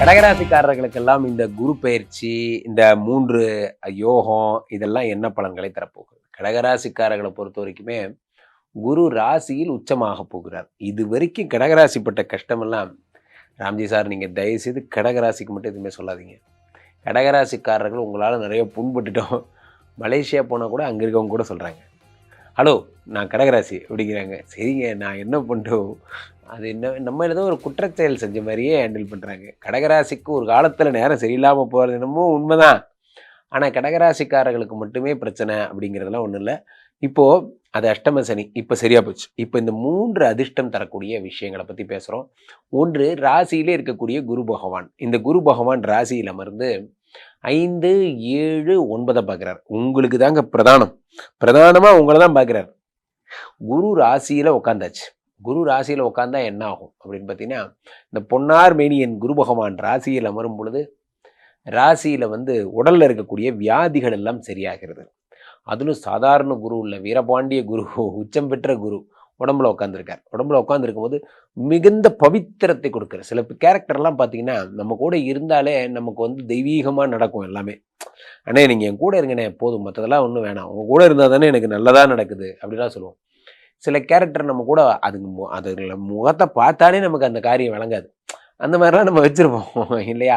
கடகராசிக்காரர்களுக்கெல்லாம் இந்த குரு பயிற்சி இந்த மூன்று யோகம் இதெல்லாம் என்ன பலன்களை தரப்போகுது? கடகராசிக்காரர்களை பொறுத்த வரைக்குமே குரு ராசியில் உச்சமாக போகிறார். இது வரைக்கும் கடகராசிப்பட்ட கஷ்டமெல்லாம் ராம்ஜி சார் நீங்கள் தயவுசெய்து கடகராசிக்கு மட்டும் எதுவுமே சொல்லாதீங்க. கடகராசிக்காரர்கள் உங்களால் நிறைய புண்பட்டுட்டோம். மலேசியா போனால் கூட அங்கே இருக்கவங்க கூட சொல்கிறாங்க ஹலோ நான் கடகராசி அப்படிங்கிறாங்க. சரிங்க நான் என்ன பண்ணுறோம் அது என்ன நம்ம ஏதோ ஒரு குற்றச்செயல் செஞ்ச மாதிரியே ஹேண்டில் பண்ணுறாங்க கடகராசிக்கு ஒரு காலத்தில் நேரம் சரியில்லாமல் போகிறது என்னமோ உண்மைதான். ஆனால் கடகராசிக்காரர்களுக்கு மட்டுமே பிரச்சனை அப்படிங்கிறதுலாம் ஒன்றும் இல்லை. இப்போது அது அஷ்டம சனி இப்போ சரியாக போச்சு. இப்போ இந்த மூன்று அதிர்ஷ்டம் தரக்கூடிய விஷயங்களை பற்றி பேசுகிறோம் ஒன்று ராசியிலே இருக்கக்கூடிய குரு பகவான். இந்த குரு பகவான் ராசியில் அமர்ந்து ஐந்து ஏழு ஒன்பதை பார்க்குறார். உங்களுக்கு தாங்க பிரதானம். பிரதானமாக உங்களை தான் பார்க்குறார். குரு ராசியில் உட்காந்தாச்சு குரு ராசியில் உட்காந்தா என்ன ஆகும்? அப்படின்னு பார்த்தீங்கன்னா இந்த பொன்னார் மேனியன் குரு பகவான் ராசியில் அமரும் பொழுது ராசியில் வந்து உடலில் இருக்கக்கூடிய வியாதிகள் எல்லாம் சரியாகிறது. அதிலும் சாதாரண குரு இல்லை. வீரபாண்டிய குரு உச்சம் பெற்ற குரு. உடம்புல உட்காந்துருக்கார் உடம்புல உட்காந்துருக்கும் போது மிகுந்த பவித்திரத்தை கொடுக்குற சில கேரக்டர்லாம் பார்த்தீங்கன்னா நம்ம கூட இருந்தாலே நமக்கு வந்து தெய்வீகமாக நடக்கும் எல்லாமே. அண்ணே நீங்கள் என் கூட இருங்கண்ணே போதும். மற்றதெல்லாம் ஒன்றும் வேணாம். உங்கள் கூட இருந்தால் தானே எனக்கு நல்லதாக நடக்குது அப்படிலாம் சொல்லுவோம். சில கேரக்டர் நம்ம கூட அதுக்கு மு- முகத்தை பார்த்தாலே நமக்கு அந்த காரியம் விளங்காது. அந்த மாதிரிலாம் நம்ம வச்சுருப்போம் இல்லையா?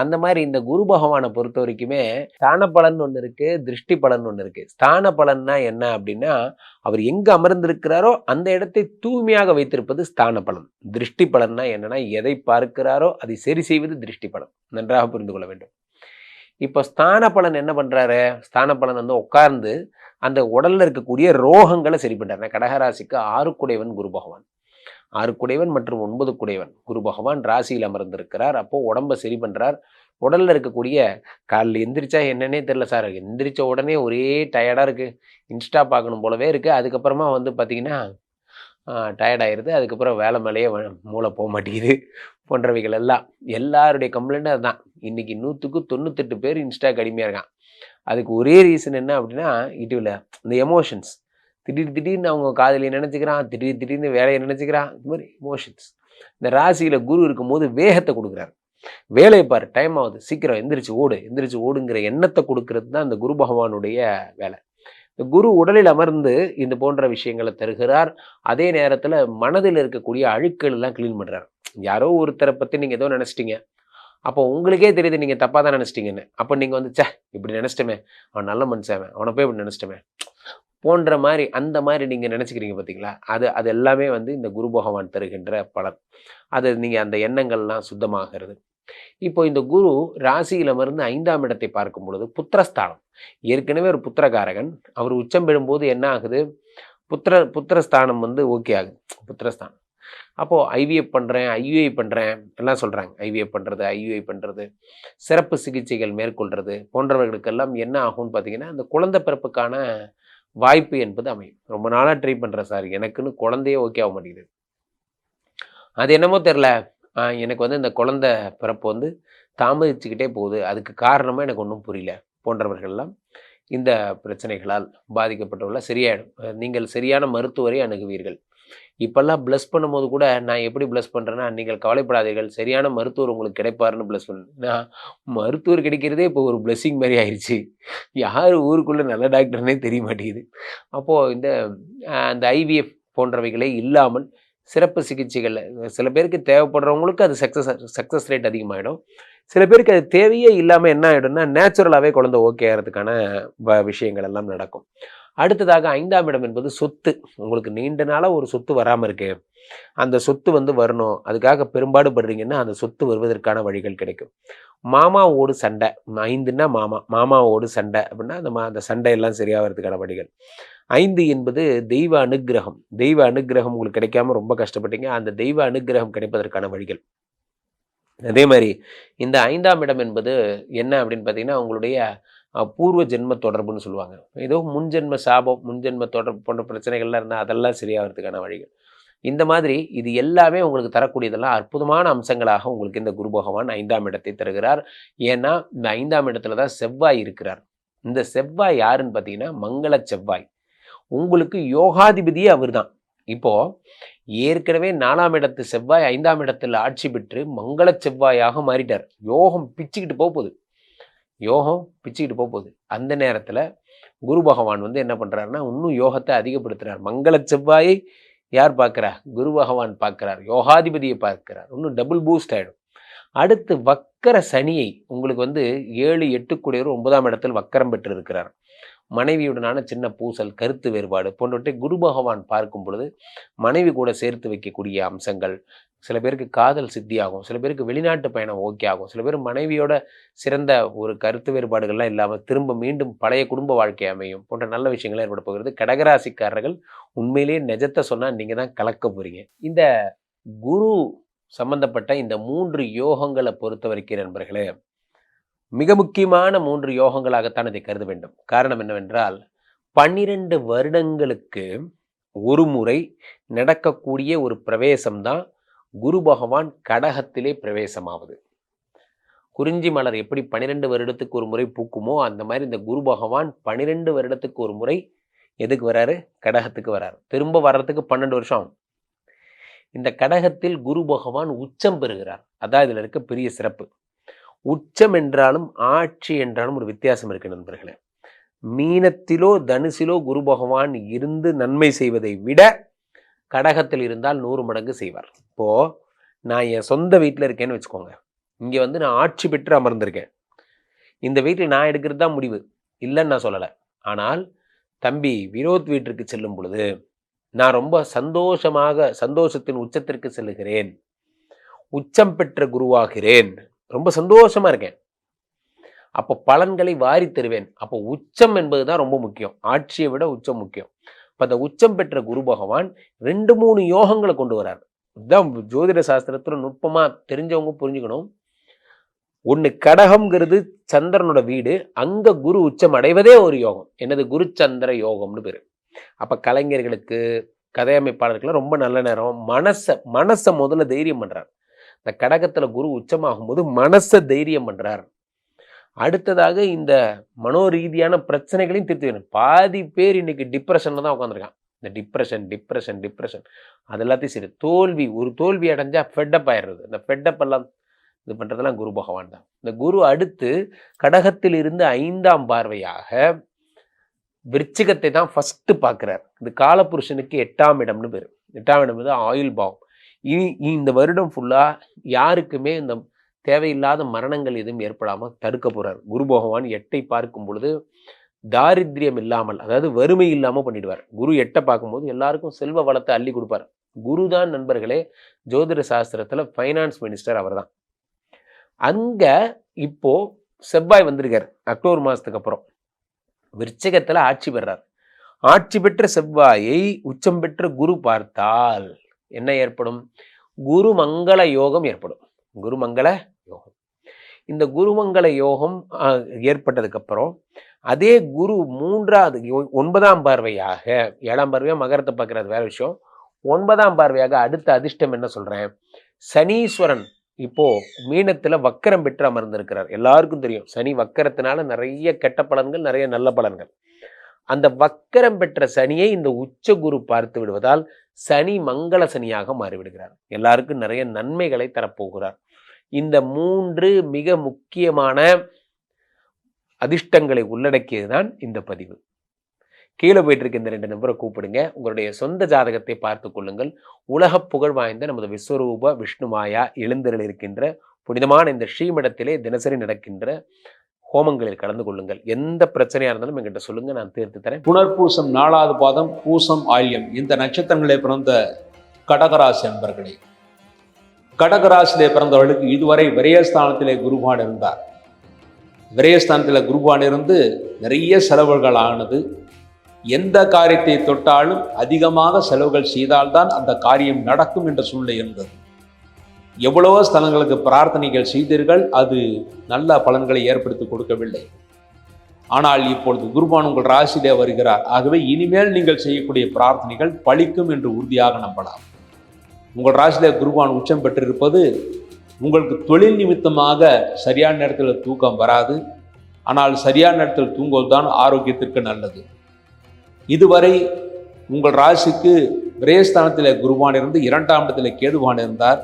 அந்த மாதிரி இந்த குரு பகவானை பொறுத்த வரைக்குமே ஸ்தான பலன் ஒன்று இருக்குது திருஷ்டி பலன் ஒன்று இருக்குது ஸ்தான பலன்னா என்ன அப்படின்னா அவர் எங்கே அமர்ந்திருக்கிறாரோ அந்த இடத்தை தூய்மையாக வைத்திருப்பது ஸ்தான பலன். திருஷ்டி பலன்னா என்னென்னா எதை பார்க்கிறாரோ அதை சரி செய்வது திருஷ்டி பலன். நன்றாக புரிந்து கொள்ள வேண்டும். இப்போ ஸ்தான பலன் என்ன பண்ணுறாரு ஸ்தான பலன் வந்து உட்கார்ந்து அந்த உடலில் இருக்கக்கூடிய ரோகங்களை சரி பண்ணுறாரு கடகராசிக்கு ஆறுக்குடையவன் குரு பகவான். ஆறு குடைவன் மற்றும் ஒன்பது குடைவன் குரு பகவான் ராசியில் அமர்ந்திருக்கிறார். அப்போ உடம்பை சரி பண்ணுறார் உடலில் இருக்கக்கூடிய காலில் எந்திரிச்சா என்னன்னே தெரில சார். எந்திரிச்ச உடனே ஒரே டயர்டாக இருக்குது இன்ஸ்டா பார்க்கணும் போலவே இருக்குது அதுக்கப்புறமா வந்து பார்த்திங்கன்னா டயர்டாயிருது அதுக்கப்புறம் வேலை மேலேயே மூளை போக மாட்டேங்குது. போன்றவைகள் எல்லாம். எல்லாருடைய கம்ப்ளைண்ட்டும் அதுதான். இன்றைக்கி நூற்றுக்கு தொண்ணூத்தெட்டு பேர் இன்ஸ்டாக்கு அடிமையாக இருக்கான் அதுக்கு ஒரே ரீசன் என்ன அப்படின்னா இதுவில் இந்த எமோஷன்ஸ் திடீர் திடீர்னு அவங்க காதலியை நினச்சிக்கிறான் திடீர் திடீர்னு வேலையை நினச்சிக்கிறான். இது மாதிரி இமோஷன்ஸ் இந்த ராசியில் குரு இருக்கும்போது வேகத்தை கொடுக்குறாரு. வேலையை பாரு டைம் ஆகுது. சீக்கிரம் எந்திரிச்சு ஓடு. எந்திரிச்சு ஓடுங்கிற எண்ணத்தை கொடுக்கறது தான் இந்த குரு பகவானுடைய வேலை. இந்த குரு உடலில் அமர்ந்து இந்த போன்ற விஷயங்களை தருகிறார். அதே நேரத்தில் மனதில் இருக்கக்கூடிய அழுக்கள் எல்லாம் க்ளீன் பண்ணுறாரு யாரோ ஒருத்தரை பற்றி நீங்கள் ஏதோ நினச்சிட்டீங்க. அப்போ உங்களுக்கே தெரியுது நீங்கள் தப்பாக தான் நினச்சிட்டீங்கன்னு. அப்போ நீங்கள் வந்து சே இப்படி நினச்சிட்டமே. அவன் நல்ல மனுஷன் அவனை போய் இப்படி நினச்சிட்டமே. போன்ற மாதிரி அந்த மாதிரி நீங்கள் நினச்சிக்கிறீங்க பார்த்தீங்களா? அது அது எல்லாமே வந்து இந்த குரு பகவான் தருகின்ற பலன். அது நீங்கள் அந்த எண்ணங்கள்லாம் சுத்தமாகிறது. இப்போ இந்த குரு ராசியில் மருந்து ஐந்தாம் இடத்தை பார்க்கும் பொழுது புத்திரஸ்தானம். ஏற்கனவே ஒரு புத்திரகாரகன் அவர் உச்சம் பெறும்போது என்ன ஆகுது? புத்திர புத்திரஸ்தானம் வந்து ஓகே ஆகுது. புத்திரஸ்தானம். அப்போது ஐவிஎஃப் பண்ணுறேன் ஐயுஐ பண்ணுறேன் எல்லாம் சொல்கிறாங்க ஐவிஎஃப் பண்ணுறது ஐயுஐ பண்ணுறது சிறப்பு சிகிச்சைகள் மேற்கொள்கிறது போன்றவர்களுக்கெல்லாம் என்ன ஆகும்னு பார்த்தீங்கன்னா அந்த குழந்தை பிறப்புக்கான வாய்ப்பு என்பது அமையும். ரொம்ப நாளாக ட்ரை பண்ணுறேன் சார் எனக்குன்னு குழந்தையே ஓகே ஆக மாட்டேங்குது. அது என்னமோ தெரில எனக்கு வந்து இந்த குழந்தை பிறப்பு வந்து தாமதிச்சுக்கிட்டே போகுது. அதுக்கு காரணமாக எனக்கு ஒன்றும் புரியல. போன்றவர்கள்லாம் இந்த பிரச்சனைகளால் பாதிக்கப்பட்டுள்ள சரியாயிடும். நீங்கள் சரியான மருத்துவரை அணுகுவீர்கள். இப்பெல்லாம் ப்ளஸ் பண்ணும்போது கூட நான் எப்படி ப்ளஸ் பண்ணுறேன்னா நீங்கள் கவலைப்படாதீர்கள். சரியான மருத்துவர் உங்களுக்கு கிடைப்பாருன்னு ப்ளஸ் பண்ணு. நான் மருத்துவர் கிடைக்கிறதே இப்போ ஒரு பிளஸ்ஸிங் மாதிரி ஆயிடுச்சு யார் ஊருக்குள்ளே நல்ல டாக்டர்னே தெரிய மாட்டேங்குது. அப்போது இந்த அந்த ஐவிஎஃப் போன்றவைகளே இல்லாமல் சிறப்பு சிகிச்சைகள் சில பேருக்கு தேவைப்படுறவங்களுக்கு அது சக்ஸஸ் சக்ஸஸ் ரேட் அதிகமாகிடும் சில பேருக்கு அது தேவையே இல்லாமல் என்ன ஆகிடும்னா நேச்சுரலாகவே குழந்தை ஓகே ஆகிறதுக்கான விஷயங்கள் எல்லாம் நடக்கும். அடுத்ததாக ஐந்தாம் இடம் என்பது சொத்து. உங்களுக்கு நீண்ட நாளாக ஒரு சொத்து வராமல் இருக்கு. அந்த சொத்து வந்து வரணும். அதுக்காக பெரும்பாடுபடுறீங்கன்னா அந்த சொத்து வருவதற்கான வழிகள் கிடைக்கும். மாமாவோடு சண்டை. ஐந்துன்னா மாமா. மாமாவோடு சண்டை அப்படின்னா அந்த மா- அந்த சண்டையெல்லாம் சரியாகிறதுக்கான வழிகள். ஐந்து என்பது தெய்வ அனுக்கிரகம் தெய்வ அனுக்கிரகம் உங்களுக்கு கிடைக்காம ரொம்ப கஷ்டப்பட்டீங்க. அந்த தெய்வ அனுக்கிரகம் கிடைப்பதற்கான வழிகள். அதே மாதிரி இந்த ஐந்தாம் இடம் என்பது என்ன அப்படின்னு பார்த்தீங்கன்னா உங்களுடைய பூர்வ ஜென்ம தொடர்புன்னு சொல்லுவாங்க. ஏதோ முன்ஜென்ம சாபம் முன்ஜென்ம தொடர்பு போன்ற பிரச்சனைகள்லாம் இருந்தால் அதெல்லாம் சரியாகிறதுக்கான வழிகள். இந்த மாதிரி இது எல்லாமே உங்களுக்கு தரக்கூடியதெல்லாம் அற்புதமான அம்சங்களாக உங்களுக்கு இந்த குரு பகவான் ஐந்தாம் இடத்தை தருகிறார். ஏன்னா இந்த ஐந்தாம் இடத்துல தான் செவ்வாய் இருக்கிறார். இந்த செவ்வாய் யாருன்னு பார்த்தீங்கன்னா மங்கள செவ்வாய். உங்களுக்கு யோகாதிபதியே அவர்தான் இப்போது ஏற்கனவே நாலாம் இடத்து செவ்வாய் ஐந்தாம் இடத்துல ஆட்சி பெற்று மங்கள செவ்வாயாக மாறிட்டார். யோகம் பிச்சுக்கிட்டு போக போகுது. யோகம் பிச்சுக்கிட்டு போக போகுது அந்த நேரத்தில் குரு பகவான் வந்து என்ன பண்ணுறாருன்னா இன்னும் யோகத்தை அதிகப்படுத்துகிறார் மங்கள செவ்வாயை யார் பார்க்குறா குரு பகவான் பார்க்குறார். யோகாதிபதியை பார்க்கிறார். இன்னும் டபுள் பூஸ்ட் ஆகிடும் அடுத்து வக்கர சனியை உங்களுக்கு வந்து ஏழு எட்டு கூடியவர் ஒன்பதாம் இடத்தில் வக்கரம் பெற்று இருக்கிறார் மனைவியுடனான சின்ன பூசல் கருத்து வேறுபாடு போன்றவற்றை குரு பகவான் பார்க்கும் பொழுது மனைவி கூட சேர்த்து வைக்கக்கூடிய அம்சங்கள் சில பேருக்கு காதல் சித்தியாகும் சில பேருக்கு வெளிநாட்டு பயணம் ஓகே ஆகும் சில பேர் மனைவியோட சிறந்த ஒரு கருத்து வேறுபாடுகள்லாம் இல்லாமல் திரும்ப மீண்டும் பழைய குடும்ப வாழ்க்கை அமையும் போன்ற நல்ல விஷயங்கள் ஏற்பட போகிறது. கடகராசிக்காரர்கள் உண்மையிலேயே நிஜத்தை சொன்னால் நீங்கள் தான் கலக்க போகிறீங்க இந்த குரு சம்பந்தப்பட்ட இந்த மூன்று யோகங்களை பொறுத்த வரைக்கும் நண்பர்களே மிக முக்கியமான மூன்று யோகங்களாகத்தான் இதை கருத வேண்டும். காரணம் என்னவென்றால் பன்னிரண்டு வருடங்களுக்கு ஒரு முறை நடக்கக்கூடிய ஒரு பிரவேசம்தான் குரு பகவான் கடகத்திலே பிரவேசமாவது. குறிஞ்சி மலர் எப்படி பன்னிரெண்டு வருடத்துக்கு ஒரு முறை பூக்குமோ அந்த மாதிரி இந்த குரு பகவான் பன்னிரெண்டு வருடத்துக்கு ஒரு முறை எதுக்கு வராரு? கடகத்துக்கு வராரு. திரும்ப வர்றதுக்கு பன்னெண்டு வருஷம் ஆகும். இந்த கடகத்தில் குரு பகவான் உச்சம் பெறுகிறார். அதான் இதில் இருக்க பெரிய சிறப்பு. உச்சம் என்றாலும் ஆட்சி என்றாலும் ஒரு வித்தியாசம் இருக்கு நண்பர்களே. மீனத்திலோ தனுசிலோ குரு பகவான் இருந்து நன்மை செய்வதை விட கடகத்தில் இருந்தால் நூறு மடங்கு செய்வார். இப்போ நான் என் சொந்த வீட்டில் இருக்கேன்னு வச்சுக்கோங்க. இங்கே வந்து நான் ஆட்சி பெற்று அமர்ந்திருக்கேன். இந்த வீட்டில் நான் எடுக்கிறது தான் முடிவு. இல்லைன்னு நான் சொல்லலை. ஆனால் தம்பி வினோத் வீட்டிற்கு செல்லும் பொழுது நான் ரொம்ப சந்தோஷமாக சந்தோஷத்தின் உச்சத்திற்கு செல்லுகிறேன். உச்சம் பெற்ற குருவாகிறேன். ரொம்ப சந்தோஷமா இருக்கேன். அப்போ பலன்களை வாரி தருவேன். அப்போ உச்சம் என்பது தான் ரொம்ப முக்கியம். ஆட்சியை விட உச்சம் முக்கியம். இப்போ அந்த உச்சம் பெற்ற குரு பகவான் ரெண்டு மூணு யோகங்களை கொண்டு வரார். இதுதான் ஜோதிட சாஸ்திரத்தில் நுட்பமாக தெரிஞ்சவங்க புரிஞ்சுக்கணும். ஒன்று கடகம்ங்கிறது சந்திரனோட வீடு. அங்கே குரு உச்சம் அடைவதே ஒரு யோகம். என்னது? குரு சந்திர யோகம்னு பேர். அப்போ கலைஞர்களுக்கு கதையமைப்பாளர்களுக்கு ரொம்ப நல்ல நேரம். மனசை மனசை முதல்ல தைரியம் பண்ணுறாரு இந்த கடகத்தில் குரு உச்சமாகும் போது மனசை தைரியம் பண்ணுறார் அடுத்ததாக இந்த மனோரீதியான பிரச்சனைகளையும் தீர்த்து வைக்கணும். பாதி பேர் இன்னைக்கு டிப்ரெஷனில் தான் உட்காந்துருக்கான் இந்த டிப்ரெஷன் டிப்ரெஷன் டிப்ரெஷன் அது எல்லாத்தையும் சரி தோல்வி ஒரு தோல்வி அடைஞ்சால் ஃபெட்டப் ஆயிடுறது. இந்த ஃபெட்டப் எல்லாம் இது பண்ணுறதெல்லாம் குரு பகவான் தான். இந்த குரு அடுத்து கடகத்தில் இருந்து ஐந்தாம் பார்வையாக விருச்சிகத்தை தான் ஃபஸ்ட்டு பார்க்குறார். இது காலபுருஷனுக்கு எட்டாம் இடம்னு பேர். எட்டாம் இடம் வந்து ஆயுள் பாவம். இந்த வருடம் ஃபுல்லாக யாருக்குமே இந்த தேவையில்லாத மரணங்கள் எதுவும் ஏற்படாமல் தடுக்க போகிறார் குரு பகவான் எட்டை பார்க்கும் பொழுது தாரித்ரியம் இல்லாமல் அதாவது வறுமை இல்லாமல் பண்ணிடுவார். குரு எட்டை பார்க்கும்போது எல்லாருக்கும் செல்வ வளத்தை அள்ளி கொடுப்பார். குரு தான் நண்பர்களே ஜோதிட சாஸ்திரத்தில் ஃபைனான்ஸ் மினிஸ்டர் அவர் தான் அங்கே இப்போது செவ்வாய் வந்திருக்கார் அக்டோபர் மாதத்துக்கு அப்புறம். விருச்சகத்தில் ஆட்சி பெறார். ஆட்சி பெற்ற செவ்வாயை உச்சம் பெற்ற குரு பார்த்தால் என்ன ஏற்படும்? குருமங்கள யோகம் ஏற்படும். குருமங்கள யோகம். இந்த குருமங்கள யோகம் ஏற்பட்டதுக்கப்புறம் அதே குரு மூன்றாவது ஒன்பதாம் பார்வையாக ஏழாம் பார்வையாக மகரத்தை பார்க்கறது வேற விஷயம். ஒன்பதாம் பார்வையாக அடுத்த அதிர்ஷ்டம் என்ன சொல்கிறேன் சனீஸ்வரன் இப்போ மீனத்தில் வக்கரம் பெற்று அமர்ந்திருக்கிறார். எல்லாருக்கும் தெரியும். சனி வக்கரத்தினால நிறைய கெட்ட பலன்கள் நிறைய நல்ல பலன்கள். அந்த வக்கரம் பெற்ற சனியை இந்த உச்ச குரு பார்த்து விடுவதால் சனி மங்கள சனியாக மாறிவிடுகிறார். எல்லாருக்கும் நிறைய நன்மைகளை தரப்போகிறார். இந்த மூன்று மிக முக்கியமான அதிர்ஷ்டங்களை உள்ளடக்கியதுதான் இந்த பதிவு. கீழே போயிட்டு இருக்க இந்த ரெண்டு நம்பரை கூப்பிடுங்க. உங்களுடைய சொந்த ஜாதகத்தை பார்த்து கொள்ளுங்கள். உலக புகழ் வாய்ந்த நமது விஸ்வரூப விஷ்ணுமாயா எழுந்தரில் இருக்கின்ற புனிதமான இந்த ஸ்ரீமடத்திலே தினசரி நடக்கின்ற ஹோமங்களில் கலந்து கொள்ளுங்கள். எந்த பிரச்சனையாக இருந்தாலும் எங்கிட்ட சொல்லுங்க நான் தீர்த்து தரேன். புனர்பூசம் நாலாவது பாதம் பூசம் ஆயில்யம். இந்த நட்சத்திரங்களை பிறந்த கடகராசி அன்பர்களே கடகராசிலே பிறந்தவர்களுக்கு இதுவரை விரயஸ்தானத்திலே குருபான் இருந்தார். விரயஸ்தானத்தில் குருபான் இருந்து நிறைய செலவுகள் ஆனது. எந்த காரியத்தை தொட்டாலும் அதிகமாக செலவுகள் செய்தால்தான் அந்த காரியம் நடக்கும் என்ற சூழ்நிலை இருந்தது எவ்வளவோ ஸ்தலங்களுக்கு பிரார்த்தனைகள் செய்தீர்கள் அது நல்ல பலன்களை ஏற்படுத்தி கொடுக்கவில்லை. ஆனால் இப்பொழுது குருபான் உங்கள் ராசியிலே வருகிறார். ஆகவே இனிமேல் நீங்கள் செய்யக்கூடிய பிரார்த்தனைகள் பழிக்கும் என்று உறுதியாக நம்பலாம். உங்கள் ராசியிலே குருபான் உச்சம் பெற்றிருப்பது உங்களுக்கு தொழில் நிமித்தமாக சரியான நேரத்தில் தூக்கம் வராது. ஆனால் சரியான நேரத்தில் தூங்குவதுதான் ஆரோக்கியத்திற்கு நல்லது. இதுவரை உங்கள் ராசிக்கு விரயஸ்தானத்தில் குருவான் இருந்து இரண்டாம் இடத்தில் கேதுவான் இருந்தார்.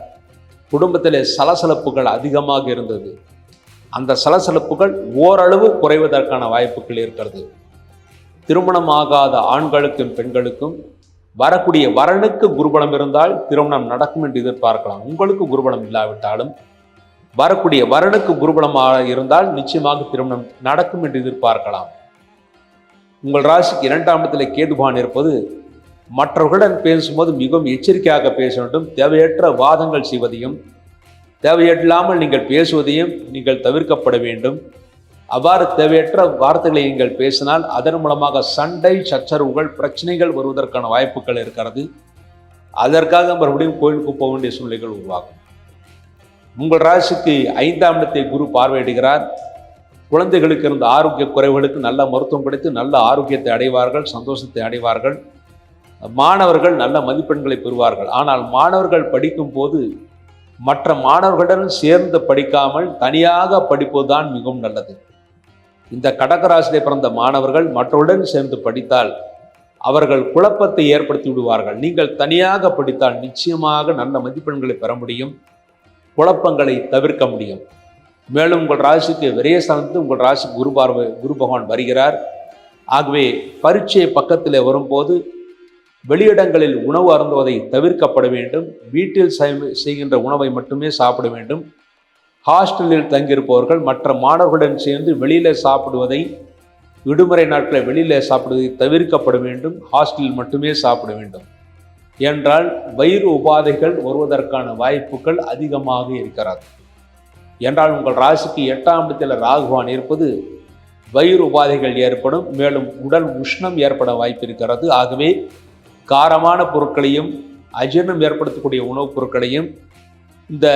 குடும்பத்தில் சலசலப்புகள் அதிகமாக இருந்தது. அந்த சலசலப்புகள் ஓரளவு குறைவதற்கான வாய்ப்புகள் இருக்கிறது. திருமணமாகாத ஆண்களுக்கும் பெண்களுக்கும் வரக்கூடிய வரனுக்கு குருபலம் இருந்தால் திருமணம் நடக்கும் என்று எதிர்பார்க்கலாம். உங்களுக்கு குருபலம் இல்லாவிட்டாலும் வரக்கூடிய வரனுக்கு குருபலமாக இருந்தால் நிச்சயமாக திருமணம் நடக்கும் என்று எதிர்பார்க்கலாம். உங்கள் ராசிக்கு இரண்டாம் இடத்துல கேதுபான் இருப்பது மற்றவர்களுடன் பேசும்போது மிகவும் எச்சரிக்கையாக பேச வேண்டும். தேவையற்ற வாதங்கள் செய்வதையும் தேவையில்லாமல் நீங்கள் பேசுவதையும் நீங்கள் தவிர்க்கப்பட வேண்டும். அவ்வாறு தேவையற்ற வார்த்தைகளை நீங்கள் பேசினால் அதன் மூலமாக சண்டை சச்சரவுகள் பிரச்சனைகள் வருவதற்கான வாய்ப்புகள் இருக்கிறது. அதற்காக மறுபடியும் கோயிலுக்கு போக வேண்டிய சூழ்நிலைகள் உருவாகும். உங்கள் ராசிக்கு ஐந்தாம் இடத்தை குரு பார்வையிடுகிறார். குழந்தைகளுக்கு இருந்த ஆரோக்கிய குறைவுகளுக்கு நல்ல மருத்துவம் கிடைத்து நல்ல ஆரோக்கியத்தை அடைவார்கள் சந்தோஷத்தை அடைவார்கள். மாணவர்கள் நல்ல மதிப்பெண்களை பெறுவார்கள். ஆனால் மாணவர்கள் படிக்கும் போது மற்ற மாணவர்களுடன் சேர்ந்து படிக்காமல் தனியாக படிப்பதுதான் மிகவும் நல்லது. இந்த கடகராசிலே பிறந்த மாணவர்கள் மற்றவருடன் சேர்ந்து படித்தால் அவர்கள் குழப்பத்தை ஏற்படுத்தி விடுவார்கள். நீங்கள் தனியாக படித்தால் நிச்சயமாக நல்ல மதிப்பெண்களை பெற முடியும். குழப்பங்களை தவிர்க்க முடியும். மேலும் உங்கள் ராசிக்கு விரயஸ்தானத்து உங்கள் ராசிக்கு குரு பார்வை குரு பகவான் வருகிறார். ஆகவே பரீட்சை பக்கத்தில் வரும்போது வெளியிடங்களில் உணவு அருந்துவதை தவிர்க்கப்பட வேண்டும். வீட்டில் செய்கின்ற உணவை மட்டுமே சாப்பிட வேண்டும். ஹாஸ்டலில் தங்கியிருப்பவர்கள் மற்ற மாணவர்களுடன் சேர்ந்து வெளியில் சாப்பிடுவதை விடுமுறை நாட்களில் வெளியில் சாப்பிடுவதை தவிர்க்கப்பட வேண்டும். ஹாஸ்டலில் மட்டுமே சாப்பிட வேண்டும். என்றால் வயிறு உபாதைகள் வருவதற்கான வாய்ப்புகள் அதிகமாக இருக்கிறது. என்றால் உங்கள் ராசிக்கு எட்டாம் இடத்தில் ராகுவான் இருப்பது வயிறு உபாதைகள் ஏற்படும். மேலும் உடல் உஷ்ணம் ஏற்பட வாய்ப்பு இருக்கிறது. ஆகவே காரமான பொருட்களையும் அஜீர்ணம் ஏற்படுத்தக்கூடிய உணவுப் பொருட்களையும் இந்த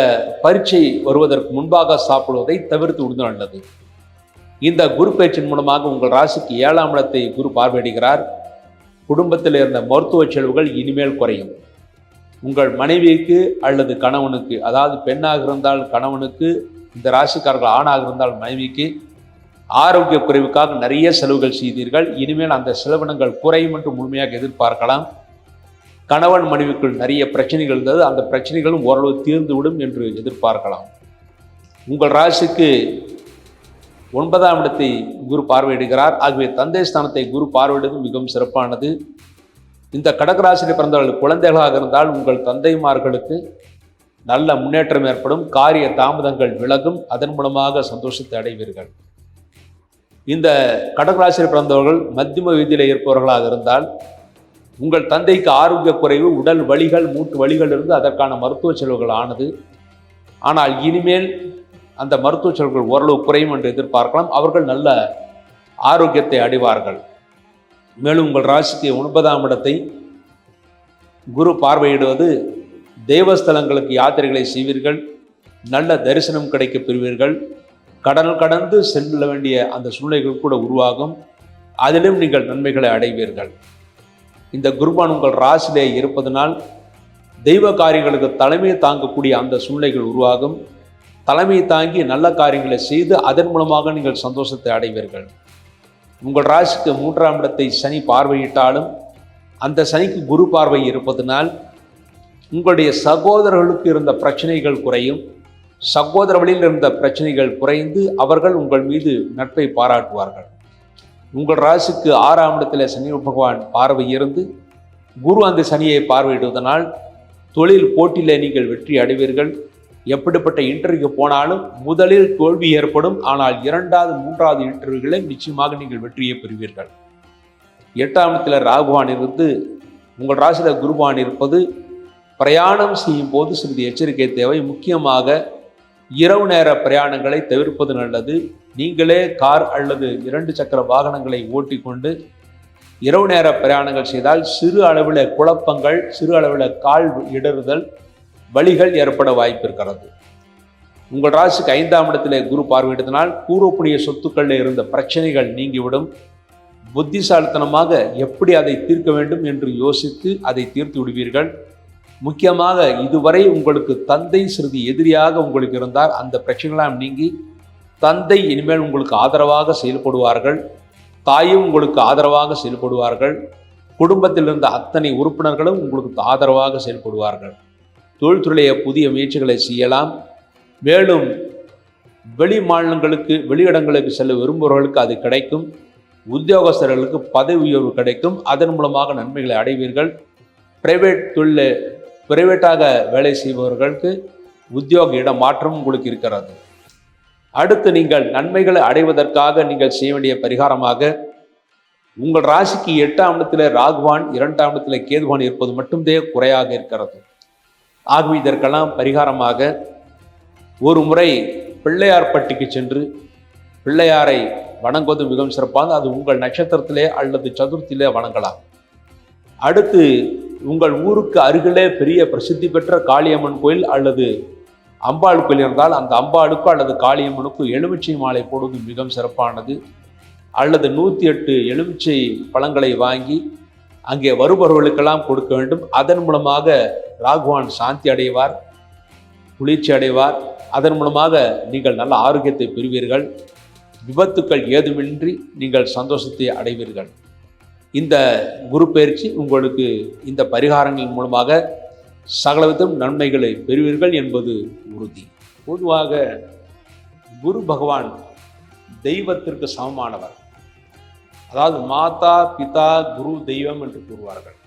பரீட்சை வருவதற்கு முன்பாக சாப்பிடுவதை தவிர்த்து விடுவது நல்லது. இந்த குரு பயிற்சியின் மூலமாக உங்கள் ராசிக்கு ஏழாம் இடத்தை குரு பார்வையிடுகிறார். குடும்பத்தில் இருந்த மருத்துவ செலவுகள் இனிமேல் குறையும். உங்கள் மனைவிக்கு அல்லது கணவனுக்கு அதாவது பெண்ணாக இருந்தால் கணவனுக்கு இந்த ராசிக்காரர்கள் ஆணாக இருந்தால் மனைவிக்கு ஆரோக்கிய குறைவுக்காக நிறைய செலவுகள் செய்தீர்கள். இனிமேல் அந்த செலவினங்கள் குறையும் என்று முழுமையாக எதிர்பார்க்கலாம். கணவன் மனைவிக்குள் நிறைய பிரச்சனைகள் இருந்தது. அந்த பிரச்சனைகளும் ஓரளவு தீர்ந்துவிடும் என்று எதிர்பார்க்கலாம். உங்கள் ராசிக்கு ஒன்பதாம் இடத்தை குரு பார்வையிடுகிறார். ஆகவே தந்தை ஸ்தானத்தை குரு பார்வையிடுவது மிகவும் சிறப்பானது. இந்த கடகராசியில் பிறந்தவர்கள் குழந்தைகளாக இருந்தால் உங்கள் தந்தைமார்களுக்கு நல்ல முன்னேற்றம் ஏற்படும். காரிய தாமதங்கள் விலகும். அதன் மூலமாக சந்தோஷத்தை அடைவீர்கள். இந்த கடகராசியில் பிறந்தவர்கள் மத்தியம வீதியில் இருப்பவர்களாக இருந்தால் உங்கள் தந்தைக்கு ஆரோக்கிய குறைவு உடல் வலிகள் மூட்டு வலிகள் இருந்து அதற்கான மருத்துவ செலவுகள் ஆனது. ஆனால் இனிமேல் அந்த மருத்துவ செலவுகள் ஓரளவு குறையும் என்று எதிர்பார்க்கலாம். அவர்கள் நல்ல ஆரோக்கியத்தை அடைவார்கள். மேலும் உங்கள் ராசிக்கு ஒன்பதாம் இடத்தை குரு பார்வையிடுவது தேவஸ்தலங்களுக்கு யாத்திரைகளை செய்வீர்கள் நல்ல தரிசனம் கிடைக்கப் பெறுவீர்கள். கடல் கடந்து செல்ல வேண்டிய அந்த சூழ்நிலைகள் கூட உருவாகும். அதிலும் நீங்கள் நன்மைகளை அடைவீர்கள். இந்த குருபான் உங்கள் ராசிலே இருப்பதனால் தெய்வ காரியங்களுக்கு தலைமையை தாங்கக்கூடிய அந்த சூழ்நிலைகள் உருவாகும். தலைமையை தாங்கி நல்ல காரியங்களை செய்து அதன் மூலமாக நீங்கள் சந்தோஷத்தை அடைவீர்கள். உங்கள் ராசிக்கு மூன்றாம் இடத்தை சனி பார்வையிட்டாலும் அந்த சனிக்கு குரு பார்வை இருப்பதனால் உங்களுடைய சகோதரர்களுக்கு இருந்த பிரச்சனைகள் குறையும். சகோதர வழியில் இருந்த பிரச்சனைகள் குறைந்து அவர்கள் உங்கள் மீது நட்பை பாராட்டுவார்கள். உங்கள் ராசிக்கு ஆறாம் இடத்தில் சனி பகவான் பார்வை இருந்து குரு அந்த சனியை பார்வையிடுவதனால் தொழில் போட்டியில் நீங்கள் வெற்றி அடைவீர்கள். எப்படிப்பட்ட இன்டர்வியூ போனாலும் முதலில் தோல்வி ஏற்படும். ஆனால் இரண்டாவது மூன்றாவது இன்டர்வியூகளை நிச்சயமாக நீங்கள் வெற்றியை பெறுவீர்கள். எட்டாம் இடத்துல ராகுவான் இருந்து உங்கள் ராசியில் குருவான் இருப்பது பிரயாணம் செய்யும் போது சிறிது எச்சரிக்கை தேவை. முக்கியமாக இரவு நேர பிரயாணங்களை தவிர்ப்பது நல்லது. நீங்களே கார் அல்லது இரண்டு சக்கர வாகனங்களை ஓட்டிக்கொண்டு இரவு நேர பிரயாணங்கள் செய்தால் சிறு அளவில் குழப்பங்கள் சிறு அளவில் கால் இடறுதல் வழிகள் ஏற்பட வாய்ப்பு இருக்கிறது. உங்கள் ராசிக்கு ஐந்தாம் இடத்திலே குரு பார்வையிட்டதனால் பூர்வப்புண்ணிய சொத்துக்களில் இருந்த பிரச்சனைகள் நீங்கிவிடும். புத்திசாலித்தனமாக எப்படி அதை தீர்க்க வேண்டும் என்று யோசித்து அதை தீர்த்து விடுவீர்கள். முக்கியமாக இதுவரை உங்களுக்கு தந்தை சிறிது எதிரியாக உங்களுக்கு இருந்தால் அந்த பிரச்சனைகளாம் நீங்கி தந்தை இனிமேல் உங்களுக்கு ஆதரவாக செயல்படுவார்கள். தாயும் உங்களுக்கு ஆதரவாக செயல்படுவார்கள். குடும்பத்தில் இருந்த அத்தனை உறுப்பினர்களும் உங்களுக்கு ஆதரவாக செயல்படுவார்கள். தொழில்துறைய புதிய முயற்சிகளை செய்யலாம். மேலும் வெளி மாநிலங்களுக்கு வெளியிடங்களுக்கு செல்ல விரும்புபவர்களுக்கு அது கிடைக்கும். உத்தியோகஸ்தர்களுக்கு பதவி உயர்வு கிடைக்கும். அதன் மூலமாக நன்மைகளை அடைவீர்கள். பிரைவேட் தொழில் பிரைவேட்டாக வேலை செய்பவர்களுக்கு உத்தியோக இடம் மாற்றம் உங்களுக்கு இருக்கிறது. அடுத்து நீங்கள் நன்மைகளை அடைவதற்காக நீங்கள் செய்ய வேண்டிய பரிகாரமாக உங்கள் ராசிக்கு எட்டாம் இடத்துல ராகுவான் இரண்டாம் இடத்துல கேதுவான் இருப்பது மட்டும்தே குறையாக இருக்கிறது. ஆகவே இதற்கெல்லாம் பரிகாரமாக ஒரு முறை பிள்ளையார்பட்டிக்கு சென்று பிள்ளையாரை வணங்குவது மிகவும் சிறப்பானது. அது உங்கள் நட்சத்திரத்திலே அல்லது சதுர்த்தியிலே வணங்கலாம். அடுத்து உங்கள் ஊருக்கு அருகிலே பெரிய பிரசித்தி பெற்ற காளியம்மன் கோயில் அல்லது அம்பாள் கோயில் இருந்தால் அந்த அம்பாளுக்கோ அல்லது காளியம்மனுக்கோ எலுமிச்சை மாலை போடுவது மிகவும் சிறப்பானது. அல்லது நூற்றி எட்டு எலுமிச்சை பழங்களை வாங்கி அங்கே வருபவர்களுக்கெல்லாம் கொடுக்க வேண்டும். அதன் மூலமாக ராகுவான் சாந்தி அடைவார் குளிர்ச்சி அடைவார். அதன் மூலமாக நீங்கள் நல்ல ஆரோக்கியத்தை பெறுவீர்கள். விபத்துக்கள் ஏதுமின்றி நீங்கள் சந்தோஷத்தை அடைவீர்கள். இந்த குரு பயிற்சி உங்களுக்கு இந்த பரிகாரங்களின் மூலமாக சகலவிதம் நன்மைகளை பெறுவீர்கள் என்பது உறுதி. பொதுவாக குரு பகவான் தெய்வத்திற்கு சமமானவர். அதாவது மாதா பிதா குரு தெய்வம் என்று கூறுவார்கள்.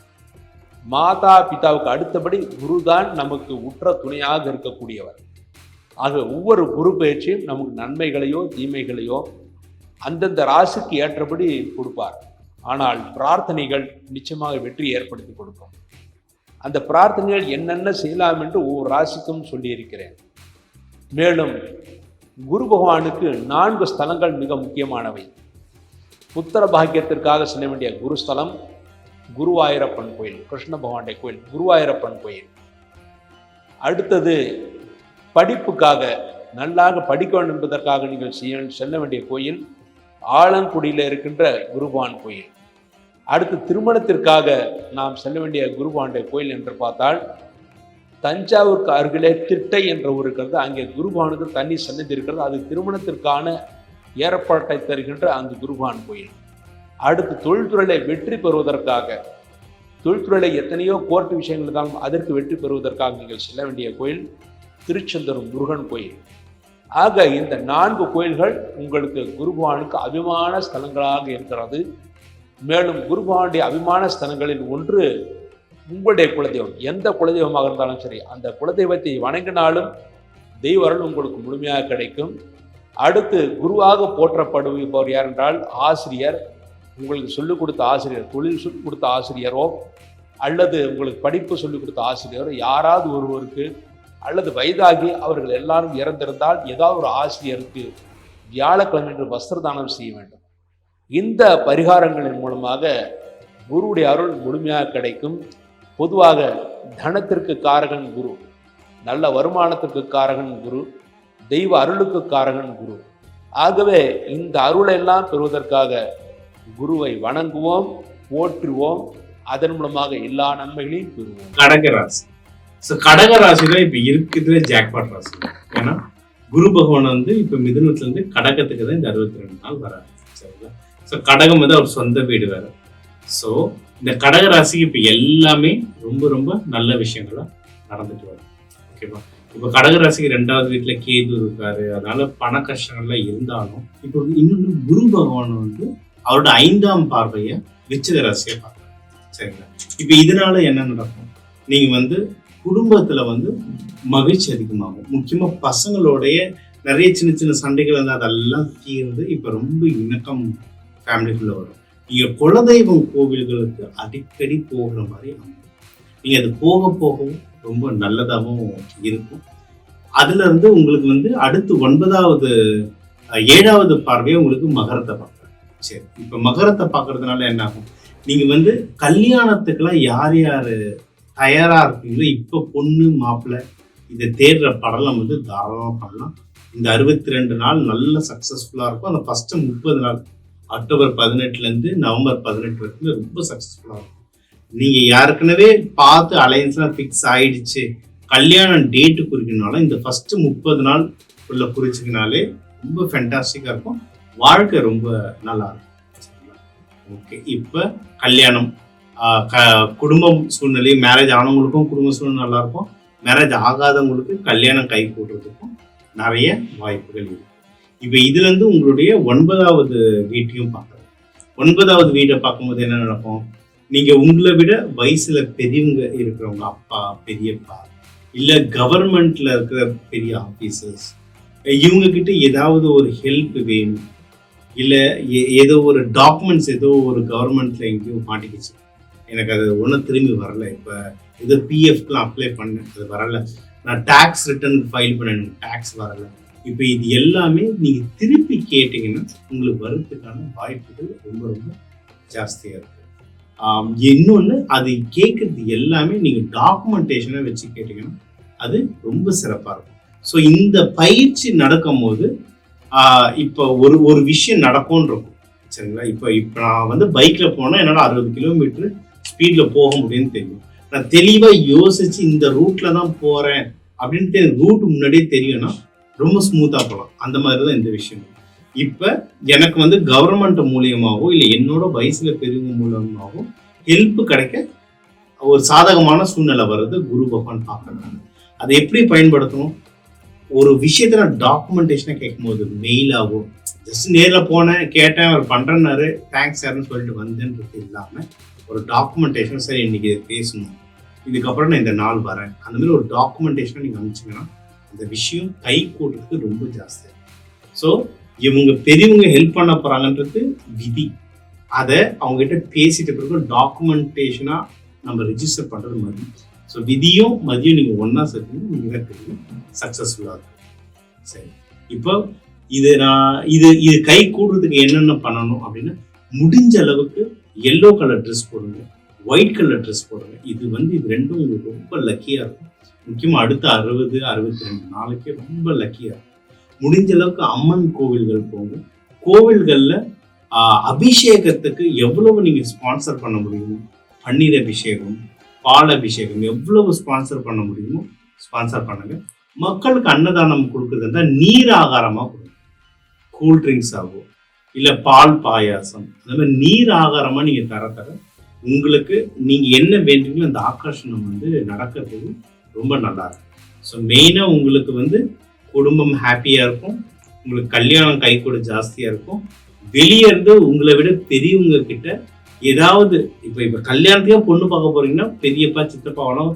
மாதா பிதாவுக்கு அடுத்தபடி குருதான் நமக்கு உற்ற துணையாக இருக்கக்கூடியவர். ஆக ஒவ்வொரு குரு பயிற்சியும் நமக்கு நன்மைகளையோ தீமைகளையோ அந்தந்த ராசிக்கு ஏற்றபடி கொடுப்பார். ஆனால் பிரார்த்தனைகள் நிச்சயமாக வெற்றி ஏற்படுத்தி கொடுக்கும். அந்த பிரார்த்தனைகள் என்னென்ன செய்யலாம் என்று ஒவ்வொரு ராசிக்கும் சொல்லியிருக்கிறேன். மேலும் குரு பகவானுக்கு நான்கு ஸ்தலங்கள் மிக முக்கியமானவை. புத்திர பாக்கியத்திற்காக செல்ல வேண்டிய குருஸ்தலம் குருவாயூரப்பன் கோயில் கிருஷ்ண பகவானுடைய கோயில் குருவாயூரப்பன் கோயில். அடுத்தது படிப்புக்காக நல்லாக படிக்க வேண்டும் என்பதற்காக நீங்கள் செய்ய செல்ல வேண்டிய கோயில் ஆலங்குடியில் இருக்கின்ற குருபான் கோயில். அடுத்து திருமணத்திற்காக நாம் செல்ல வேண்டிய குருபாண்டை கோயில் என்று பார்த்தால் தஞ்சாவூருக்கு அருகிலே திட்டை என்ற ஊர் இருக்கிறது. அங்கே குருபானுக்கு தண்ணி சன்னதி இருக்கிறது அது திருமணத்திற்கான ஏற்பாட்டை தருகின்ற அந்த குருபான் கோயில். அடுத்து தொழில்துறையில வெற்றி பெறுவதற்காக தொழில்துறையில எத்தனையோ கோர்ட்டு விஷயங்கள் இருந்தாலும் அதற்கு வெற்றி பெறுவதற்காக நீங்கள் செல்ல வேண்டிய கோயில் திருச்செந்தூர் முருகன் கோயில். ஆக இந்த நான்கு கோயில்கள் உங்களுக்கு குருபானுக்கு அபிமான ஸ்தலங்களாக இருக்கிறது. மேலும் குருபவானுடைய அபிமான ஸ்தலங்களில் ஒன்று உங்களுடைய குலதெய்வம். எந்த குலதெய்வமாக இருந்தாலும் சரி அந்த குலதெய்வத்தை வணங்கினாலும் தெய்வரல் உங்களுக்கு முழுமையாக கிடைக்கும். அடுத்து குருவாக போற்றப்படுபவர் யார் என்றால் ஆசிரியர். உங்களுக்கு சொல்லிக் கொடுத்த ஆசிரியர் தொழில் சொல்லிக் கொடுத்த ஆசிரியரோ அல்லது உங்களுக்கு படிப்பு சொல்லிக் கொடுத்த ஆசிரியரோ யாராவது ஒருவருக்கு அல்லது வயதாகி அவர்கள் எல்லாரும் இறந்திருந்தால் ஏதாவது ஒரு ஆசிரியருக்கு வியாழக்கிழமை என்று வஸ்திரதானம் செய்ய வேண்டும். இந்த பரிகாரங்களின் மூலமாக குருவுடைய அருள் முழுமையாக கிடைக்கும். பொதுவாக தனத்திற்கு காரகன் குரு நல்ல வருமானத்திற்கு காரகன் குரு தெய்வ அருளுக்கு காரகன் குரு. ஆகவே இந்த அருளை எல்லாம் பெறுவதற்காக குருவை வணங்குவோம் போற்றுவோம். அதன் மூலமாக எல்லா நன்மைகளையும் பெறுவோம். கடகராசி ஸோ கடக தான் இப்போ இருக்கிறதுல ஜாக்பாட் ராசி. ஏன்னா குரு பகவான் வந்து இப்போ மிதுனத்துல இருந்து கடகத்துக்கு தான் இந்த அறுபத்தி ரெண்டு நாள் வராது சரிங்களா? ஸோ கடகம் வந்து அவர் சொந்த வீடு வேறு. ஸோ இந்த கடக ராசிக்கு இப்போ எல்லாமே ரொம்ப ரொம்ப நல்ல விஷயங்களாக நடந்துட்டு வரும். ஓகேவா இப்போ கடக ராசிக்கு ரெண்டாவது வீட்டில் கேது இருக்காரு. அதனால பண கஷ்டங்கள்லாம் இருந்தாலும் இப்போ இன்னொன்று குரு பகவான் வந்து அவரோட ஐந்தாம் பார்வையை விச்சித ராசியை பார்க்குறாரு. சரிங்களா? இப்போ இதனால என்ன நடக்கும்? நீங்கள் வந்து குடும்பத்தில் வந்து மகிழ்ச்சி அதிகமாகும். முக்கியமாக பசங்களோடைய நிறைய சின்ன சின்ன சண்டைகள் வந்து அதெல்லாம் தீர்ந்து இப்போ ரொம்ப இணக்கம் ஃபேமிலிக்குள்ள வரும். நீங்க குலதெய்வம் கோவில்களுக்கு அடிக்கடி போகிற மாதிரி அமையும். நீங்க அது போக போகவும் ரொம்ப நல்லதாகவும் இருக்கும். அதுல இருந்து உங்களுக்கு வந்து அடுத்து ஒன்பதாவது ஏழாவது பார்வையை உங்களுக்கு மகரத்தை பார்க்குறாங்க சரி இப்ப மகரத்தை பார்க்கறதுனால என்ன ஆகும்? நீங்க வந்து கல்யாணத்துக்கெல்லாம் யார் யார் தயாரா இருக்கீங்களோ இப்ப பொண்ணு மாப்பிள்ளை இதை தேடுற படலம் வந்து தாராளமாக பண்ணலாம். இந்த அறுபத்தி ரெண்டு நாள் நல்ல சக்ஸஸ்ஃபுல்லாக இருக்கும். அந்த ஃபஸ்ட்டு முப்பது நாள் அக்டோபர் பதினெட்டுலேருந்து நவம்பர் பதினெட்டு வரைக்கும் ரொம்ப சக்ஸஸ்ஃபுல்லாக இருக்கும். நீங்கள் ஏற்கனவே பார்த்து அலையன்ஸ்லாம் ஃபிக்ஸ் ஆகிடுச்சு கல்யாணம் டேட்டு குறிக்கணும்னாலும் இந்த ஃபஸ்ட்டு முப்பது நாள் உள்ள குறிச்சிக்கினாலே ரொம்ப ஃபென்டாஸ்டிக்காக இருக்கும். வாழ்க்கை ரொம்ப நல்லா இருக்கும். ஓகே இப்போ கல்யாணம் க- குடும்பம் சூழ்நிலை மேரேஜ் ஆனவங்களுக்கும் குடும்ப சூழ்நிலை நல்லாயிருக்கும் மேரேஜ் ஆகாதவங்களுக்கு கல்யாணம் கை கூட்டுறதுக்கும் நிறைய வாய்ப்புகள் இருக்குது இப்போ இதுல இருந்து உங்களுடைய ஒன்பதாவது வீட்டையும் பார்க்கலாம். ஒன்பதாவது வீட்டை பார்க்கும்போது என்ன நடக்கும்? நீங்க உங்களை விட வயசுல பெரியவங்க இருக்கிறவங்க அப்பா பெரியப்பா இல்ல கவர்மெண்ட்ல இருக்கிற பெரிய ஆபீசர்ஸ் இவங்க கிட்ட ஏதாவது ஒரு ஹெல்ப் வேணும். இல்ல ஏதோ ஒரு டாக்குமெண்ட்ஸ் ஏதோ ஒரு கவர்மெண்ட்ல எங்கேயோ மாட்டிக்கிச்சு. எனக்கு அது ஒன்றும் திரும்பி வரல. இப்போ ஏதோ பிஎஃப்லாம் அப்ளை பண்ணேன். அது வரல. நான் டேக்ஸ் ரிட்டர்ன் ஃபைல் பண்ணேன். டேக்ஸ் வரலை. இப்போ இது எல்லாமே நீங்க திருப்பி கேட்டீங்கன்னா உங்களுக்கு வர்றதுக்கான வாய்ப்புகள் ரொம்ப ரொம்ப ஜாஸ்தியா இருக்கு. இன்னொன்று அது கேட்கறது எல்லாமே நீங்க டாக்குமெண்டேஷனை வச்சு கேட்டீங்கன்னா அது ரொம்ப சிறப்பா இருக்கும். ஸோ இந்த பயிற்சி நடக்கும் போது இப்போ ஒரு ஒரு விஷயம் நடக்கும்னு இருக்கும். சரிங்களா? இப்போ இப்போ நான் வந்து பைக்கில் போனால் என்னால் அறுபது கிலோமீட்டர் ஸ்பீடில் போக முடியும்னு தெரியும். நான் தெளிவாக யோசிச்சு இந்த ரூட்ல தான் போகிறேன் அப்படின்ட்டு ரூட் முன்னாடியே தெரியும்னா ரொம்ப ஸ்மூத்தாக போகலாம் அந்த மாதிரி தான் இந்த விஷயம் இப்போ எனக்கு வந்து கவர்மெண்ட் மூலியமாகவோ இல்லை என்னோட வயசில் பெரியவங்க மூலமாவோ ஹெல்ப் கிடைக்க ஒரு சாதகமான சூழ்நிலை வர்றது குரு பகவான் பார்க்கறாங்க அதை எப்படி பயன்படுத்தணும்? ஒரு விஷயத்த நான் டாக்குமெண்டேஷனை கேட்கும்போது மெயிலாகவோ ஜஸ்ட் நேரில் போனேன் கேட்டேன் அவர் பண்ணுறேன்னாரு தேங்க்ஸ் சார்னு சொல்லிட்டு வந்தேன்றது இல்லாமல் ஒரு டாக்குமெண்டேஷன் சரி இன்னைக்கு பேசணும். இதுக்கப்புறம் நான் இந்த நாள் வரேன். அந்த மாதிரி ஒரு டாக்குமெண்டேஷனை நீங்கள் அனுப்பிச்சிங்கன்னா அந்த விஷயம் கை கூட்டுறதுக்கு ரொம்ப ஜாஸ்தி. ஸோ இவங்க பெரியவங்க ஹெல்ப் பண்ண போகிறாங்கன்றது விதி. அதை அவங்க கிட்ட பேசிட்ட பிறகு டாக்குமெண்டேஷனாக நம்ம ரிஜிஸ்டர் பண்ணுறது மதி. ஸோ விதியும் மதியம் நீங்கள் ஒன்றா சேர்த்து மிக பெரிய சக்ஸஸ்ஃபுல்லாக இருக்கும். சரி. இப்போ இது நான் இது இது கை கூடுறதுக்கு என்னென்ன பண்ணணும் அப்படின்னா முடிஞ்ச அளவுக்கு எல்லோ கலர் ட்ரெஸ் போடுங்க ஒயிட் கலர் ட்ரெஸ் போடுங்க. இது வந்து இது ரெண்டும் உங்களுக்கு ரொம்ப லக்கியாக இருக்கும். முக்கியமாக அடுத்த அறுபது அறுபத்தி ரெண்டு நாளைக்கு ரொம்ப லக்கியாக இருக்கும். முடிஞ்ச அளவுக்கு அம்மன் கோவில்கள் போங்க. கோவில்களில் அபிஷேகத்துக்கு எவ்வளவு நீங்கள் ஸ்பான்சர் பண்ண முடியுமோ பன்னீர் அபிஷேகம் பால் அபிஷேகம் எவ்வளவு ஸ்பான்சர் பண்ண முடியுமோ ஸ்பான்சர் பண்ணுங்க. மக்களுக்கு அன்னதானம் கொடுக்குறதா நீர் ஆகாரமாக கொடுங்க. கூல் ட்ரிங்க்ஸ் ஆகும் இல்லை பால் பாயாசம் அந்த மாதிரி நீர் ஆகாரமாக நீங்கள் தர தர உங்களுக்கு நீங்கள் என்ன வேண்டுங்களோ அந்த ஆக்கர்ஷணம் வந்து நடக்கிறது. ரொம்ப நல்லா இருக்கும் ஸோ மெயினாக உங்களுக்கு வந்து குடும்பம் ஹாப்பியாக இருக்கும். உங்களுக்கு கல்யாணம் கை கூட ஜாஸ்தியாக இருக்கும். வெளியே இருந்து உங்களை விட பெரியவங்க கிட்ட ஏதாவது இப்போ இப்போ கல்யாணத்தையே பொண்ணு பார்க்க போறீங்கன்னா பெரியப்பா சித்தப்பாவெல்லாம்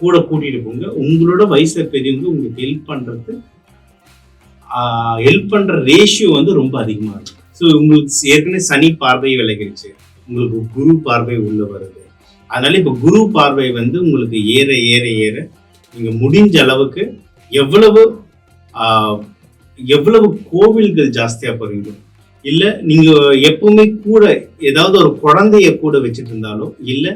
கூட கூட்டிகிட்டு போங்க. உங்களோட வயசில் பெரியவங்க உங்களுக்கு ஹெல்ப் பண்ணுறது ஹெல்ப் பண்ணுற ரேஷியோ வந்து ரொம்ப அதிகமாக இருக்கும். ஸோ உங்களுக்கு ஏற்கனவே சனி பார்வை விலகிருச்சு. உங்களுக்கு குரு பார்வை உள்ள வருது. அதனால இப்ப குரு பார்வை வந்து உங்களுக்கு ஏற ஏற ஏற நீங்க முடிஞ்ச அளவுக்கு எவ்வளவு எவ்வளவு கோவில்கள் ஜாஸ்தியா போறீங்க இல்ல நீங்க எப்பவுமே கூட ஏதாவது ஒரு குழந்தைய கூட வச்சுட்டு இருந்தாலோ இல்ல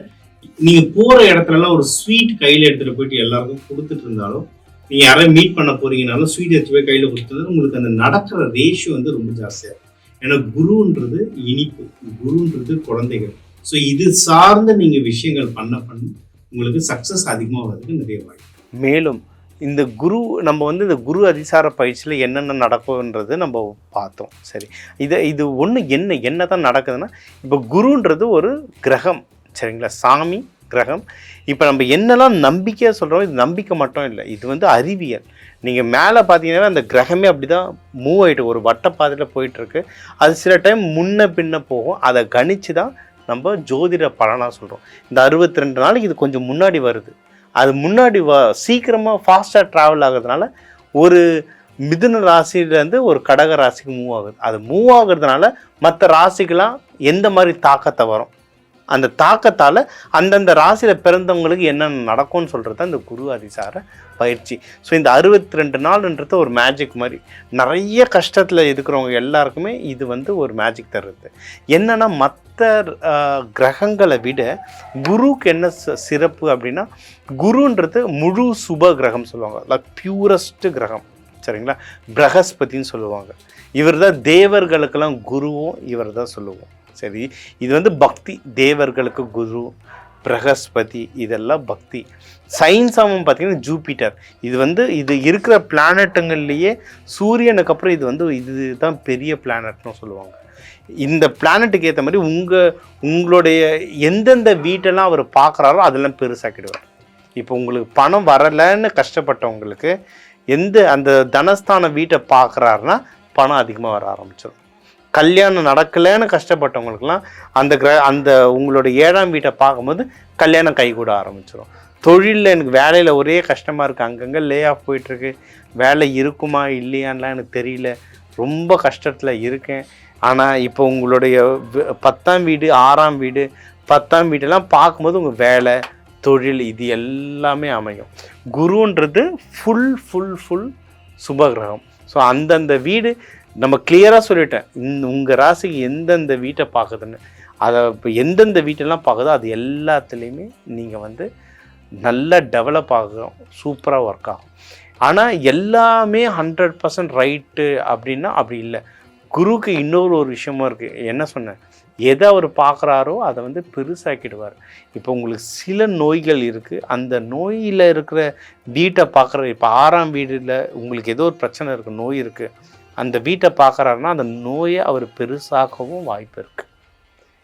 நீங்க போற இடத்துல எல்லாம் ஒரு ஸ்வீட் கையில எடுத்துட்டு போயிட்டு எல்லாருக்கும் கொடுத்துட்டு இருந்தாலும் நீங்க யாரையும் மீட் பண்ண போறீங்கனாலும் ஸ்வீட் எடுத்து போய் கையில கொடுத்தது உங்களுக்கு அந்த நடக்கிற ரேஷியோ வந்து ரொம்ப ஜாஸ்தியா இருக்கும். ஏன்னா குருன்றது இனிப்பு குருன்றது குழந்தைகள். ஸோ இது சார்ந்த நீங்க விஷயங்கள் பண்ண பண்ண உங்களுக்கு சக்ஸஸ் அதிகமாக வர்றதுக்கு நிறைய வாய்ப்பு. மேலும் இந்த குரு நம்ம வந்து இந்த குரு அதிசார பயிற்சியில் என்னென்ன நடக்கும்ன்றது நம்ம பார்த்தோம். சரி. இதை இது ஒன்று என்ன என்ன தான் நடக்குதுன்னா இப்போ குருன்றது ஒரு கிரகம். சரிங்களா? சாமி கிரகம். இப்போ நம்ம என்னெல்லாம் நம்பிக்கையாக சொல்கிறோம் இது நம்பிக்கை மட்டும் இல்லை. இது வந்து அறிவியல். நீங்கள் மேலே பார்த்தீங்கன்னா அந்த கிரகமே அப்படி தான் மூவ் ஆகிட்டு ஒரு வட்டப்பாதையில் போயிட்டுருக்கு அது சில டைம் முன்ன பின்ன போகும். அதை கணிச்சு தான் நம்ம ஜோதிட பலனாக சொல்கிறோம் இந்த அறுபத்தி ரெண்டு நாளைக்கு இது கொஞ்சம் முன்னாடி வருது. அது முன்னாடி வ சீக்கிரமாக ஃபாஸ்ட்டாக ட்ராவல் ஆகுறதுனால ஒரு மிதுன ராசியிலேருந்து ஒரு கடக ராசிக்கு மூவ் ஆகுது. அது மூவ் ஆகுறதுனால மற்ற ராசிக்கெல்லாம் எந்த மாதிரி தாக்கத்தை வரும்? அந்த தாக்கத்தால் அந்தந்த ராசியில் பிறந்தவங்களுக்கு என்னென்ன நடக்கும்னு சொல்கிறது அந்த குரு அதிசார பயிற்சி. ஸோ இந்த அறுபத்தி ரெண்டு நாள்ன்றது ஒரு மேஜிக் மாதிரி. நிறைய கஷ்டத்தில் இருக்கிறவங்க எல்லாருக்குமே இது வந்து ஒரு மேஜிக் தருது என்னென்னா மற்ற கிரகங்களை விட குருவுக்கு என்ன ச- சிறப்பு அப்படின்னா குருன்றது முழு சுப கிரகம் சொல்லுவாங்க. லைக் பியூரஸ்ட் கிரகம். சரிங்களா? பிரகஸ்பதின்னு சொல்லுவாங்க. இவர் தான் தேவர்களுக்கெல்லாம் குருவும் இவர் தான் சொல்லுவோம். சரி இது வந்து பக்தி. தேவர்களுக்கு குரு பிரகஸ்பதி இதெல்லாம் பக்தி. சயின்ஸ் அவன் பார்த்தீங்கன்னா ஜூபிட்டர் இது வந்து இது இருக்கிற பிளானட்டுங்கள்லேயே சூரியனுக்கு அப்புறம் இது வந்து இதுதான் பெரிய பிளானட்னு சொல்லுவாங்க. இந்த பிளானட்டுக்கு ஏற்ற மாதிரி உங்கள் உங்களுடைய எந்தெந்த வீட்டெல்லாம் அவர் பார்க்குறாரோ அதெல்லாம் பெருசாக்கிடுவார். இப்போ உங்களுக்கு பணம் வரலைன்னு கஷ்டப்பட்டவங்களுக்கு எந்த அந்த தனஸ்தான வீட்டை பார்க்குறாருன்னா பணம் அதிகமாக வர ஆரம்பிச்சிடும் கல்யாணம் நடக்கலைன்னு கஷ்டப்பட்டவங்களுக்குலாம் அந்த கிர அந்த உங்களோட ஏழாம் வீட்டை பார்க்கும்போது கல்யாணம் கைகூட ஆரம்பிச்சிடும் தொழிலில் எனக்கு வேலையில் ஒரே கஷ்டமாக இருக்குது அங்கங்கே லே ஆஃப் போயிட்டுருக்கு. வேலை இருக்குமா இல்லையான்லாம் எனக்கு தெரியல. ரொம்ப கஷ்டத்தில் இருக்கேன். ஆனால் இப்போ உங்களுடைய பத்தாம் வீடு ஆறாம் வீடு பத்தாம் வீடெல்லாம் பார்க்கும்போது உங்கள் வேலை தொழில் இது எல்லாமே அமையும். குருன்றது ஃபுல் ஃபுல் ஃபுல் சுபகிரகம் ஸோ அந்தந்த வீடு நம்ம கிளியராக சொல்லிட்டேன். இந்த உங்கள் ராசிக்கு எந்தெந்த வீட்டை பார்க்குதுன்னு. அதை இப்போ எந்தெந்த வீட்டெல்லாம் பார்க்குதோ அது எல்லாத்துலேயுமே நீங்கள் வந்து நல்லா டெவலப் ஆகும் சூப்பராக ஒர்க் ஆகும். ஆனால் எல்லாமே ஹண்ட்ரட் பர்சன்ட் ரைட்டு அப்படின்னா அப்படி இல்லை. குருவுக்கு இன்னொரு ஒரு விஷயமும் இருக்குது என்ன சொன்னேன்? எதை அவர் பார்க்குறாரோ அதை வந்து பெருசாக்கிடுவார். இப்போ உங்களுக்கு சில நோய்கள் இருக்குது அந்த நோயில் இருக்கிற வீட்டை பார்க்குற இப்போ ஆறாம் வீடில் உங்களுக்கு ஏதோ ஒரு பிரச்சனை இருக்குது நோய் இருக்குது அந்த வீட்டை பார்க்குறாருன்னா அந்த நோயை அவர் பெருசாகவும் வாய்ப்பு இருக்குது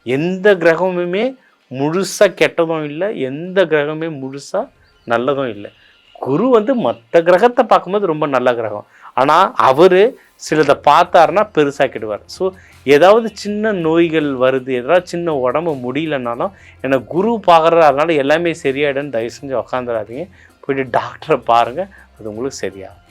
எந்த கிரகமுமே முழுசாக கெட்டதும் இல்லை எந்த கிரகமே முழுசாக நல்லதும் இல்லை. குரு வந்து மற்ற கிரகத்தை பார்க்கும்போது ரொம்ப நல்ல கிரகம். ஆனால் அவர் சிலதை பார்த்தாருன்னா பெருசாக்கிடுவார். ஸோ ஏதாவது சின்ன நோய்கள் வருது ஏதாவது சின்ன உடம்பு முடியலனாலும் என்னை குரு பார்க்குறாரு எல்லாமே சரியாயிடுன்னு தயவு செஞ்சு உக்காந்துடாதீங்க போயிட்டு டாக்டரை பாருங்கள் அது உங்களுக்கு சரியாகும்.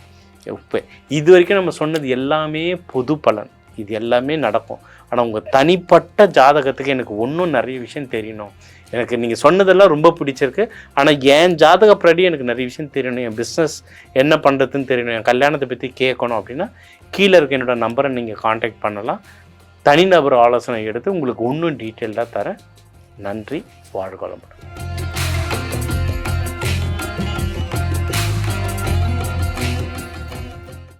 இப்போ இது வரைக்கும் நம்ம சொன்னது எல்லாமே பொது பலன். இது எல்லாமே நடக்கும். ஆனால் உங்கள் தனிப்பட்ட ஜாதகத்துக்கு எனக்கு ஒன்றும் நிறைய விஷயம் தெரியணும். எனக்கு நீங்கள் சொன்னதெல்லாம் ரொம்ப பிடிச்சிருக்கு. ஆனால் என் ஜாதகப்படி எனக்கு நிறைய விஷயம் தெரியணும். என் பிஸ்னஸ் என்ன பண்ணுறதுன்னு தெரியணும். என் கல்யாணத்தை பற்றி கேட்கணும் அப்படின்னா கீழே இருக்க என்னோட நம்பரை நீங்கள் காண்டாக்ட் பண்ணலாம். தனிநபர் ஆலோசனை எடுத்து உங்களுக்கு ஒன்றும் டீட்டெயில்டாக தரேன். நன்றி. வாழ்க